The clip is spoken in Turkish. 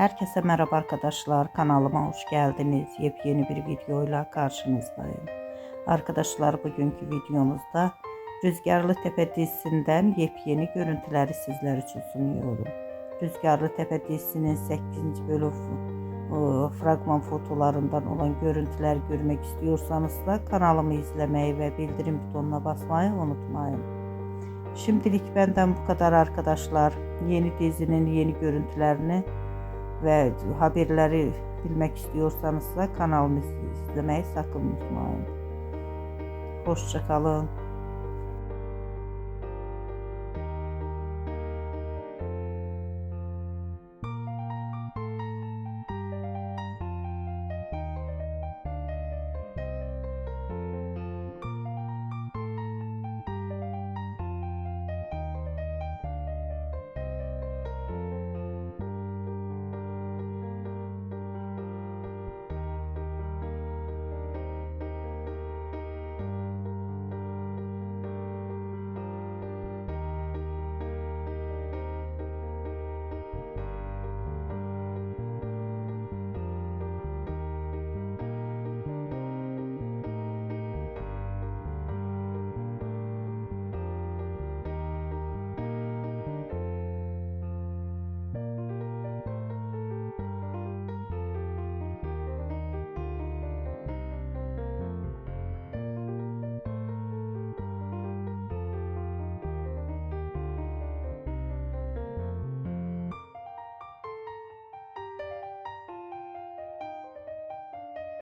Herkese merhaba arkadaşlar. Kanalıma hoş geldiniz. Yepyeni bir videoyla karşınızdayım. Arkadaşlar bugünkü videomuzda Rüzgarlı Tepe dizisinden yepyeni görüntüleri sizler için sunuyorum. Rüzgarlı Tepe dizisinin 8. bölüm fragman fotolarından olan görüntüler görmek istiyorsanız da kanalımı izlemeyi ve bildirim butonuna basmayı unutmayın. Şimdilik benden bu kadar arkadaşlar. Yeni dizinin yeni görüntülerini ve haberleri bilmek istiyorsanız da kanalımızı izlemeyi sakın unutmayın. Hoşçakalın.